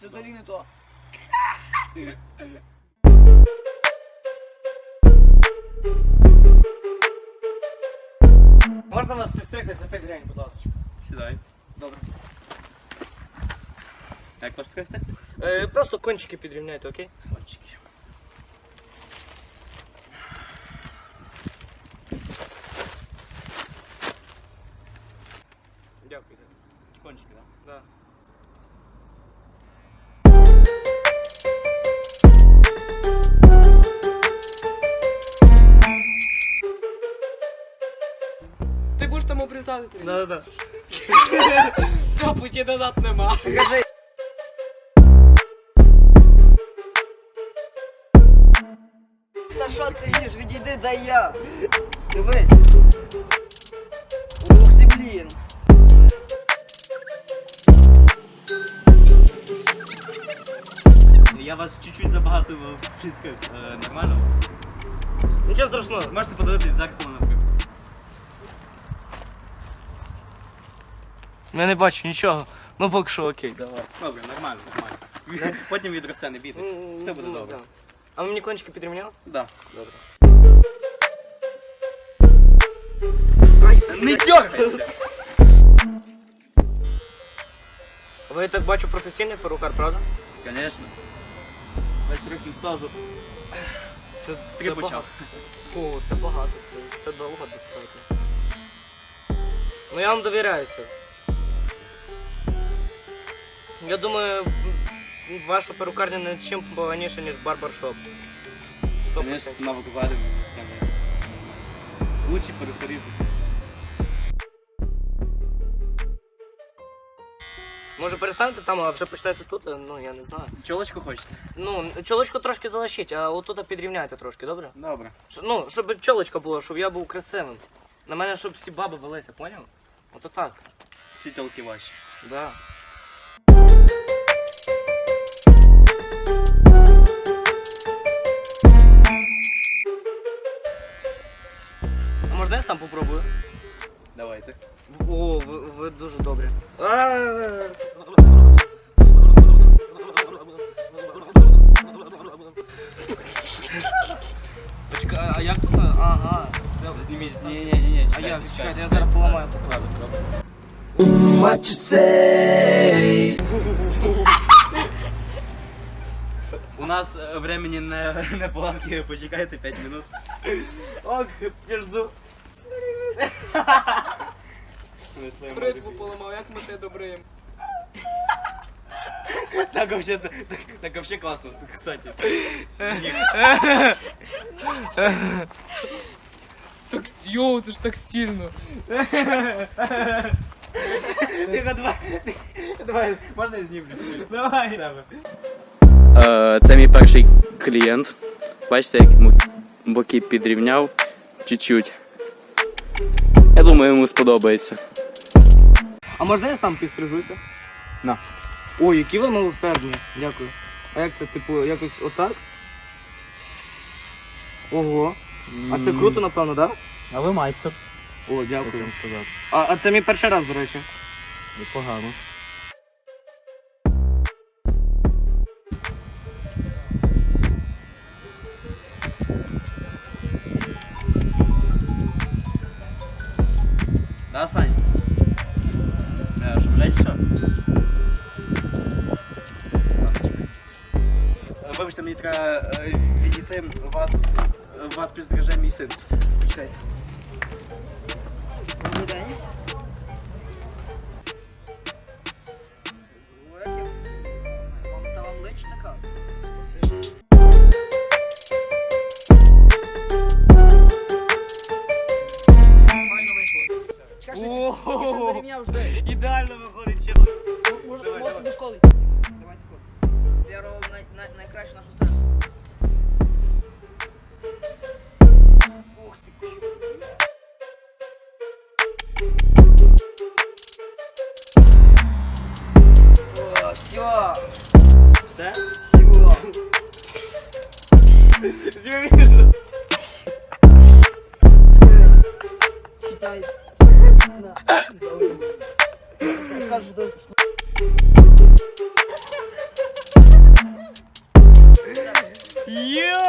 Це взагалі не то. Можна нас пристригти за 5 гривень, будь ласка. Сідай. Добре. Як вас? Е, Просто кончики підрівняйте, окей? Кончики. Будеш там обрізати тоді? Да, да, да. Все, путі назад нема. Кажи. Та що ти їш? Відійди, дай я. Дивись. Ух ти, блін. Я вас чуть-чуть забагато впіскав. Е, нормально? Нічого страшного. Можете подивитись в Я не бачу нічого. Ну поки що окей, давай. Добре, нормально, нормально. Потім відросте, не бійтесь. Все буде добре. А ви мені кончики підрівняли? Да. Добре. Не дергайся! Ви так бачу професійний перукар, правда? Конечно. 20 років стажу. Це, Три це почав. О, це багато, це, це довго достатньо. Ну я вам довіряюся. Я думаю, ваша перукарня не чим поганіше, ніж барбершоп. Сто Конечно, на вокзалі. Лучші перукарі. Може перестанете там, а вже почнеться тут, ну я не знаю. Чолочку хочете? Ну, чолочку трошки залишіть, а отут підрівняйте трошки, добре? Добре. Ш- Ну, щоб чолочка була, щоб я був красивим. На мене, щоб всі баби велися, поняв? Ото так. Всі тілки ваші. Да. Можна я сам попробую? Давайте. О, ви, ви дуже добрі. Почекай, а як тут? Ага. Зніміть. Ні, ні, ні, ні. А як? Чекайте, я зараз поламаю. What you say? У нас е, времени не, не плавки, почекайте 5 минут. Ок, жду. Бритву поламав, як ми тебе добриємо. Так вообще, так, так вообще классно, кстати. Так, йоу, це ж так стильно. Тихо, давай, давай, можна я знімлю? Давай. Е, Це мій перший клієнт. Бачите, як йому боки підрівняв чуть-чуть. Я думаю, йому сподобається. А можна я сам підстрижуся? На. Ой, які ви милосердні. Дякую. А як це, типу, якось отак? Ого. А це круто, напевно, так? А ви майстер, Да? О, дякую. сказати. А, а це мій перший раз, до речі. Непогано. Е, Що, блядь, що? Е, Вибачте, мені треба е, відійти, у вас, у вас підстрижає мій син. Почекайте. Добрий день. Ой, О, все, Все? все. Звісно. Читай. На. Скажу, что Йо!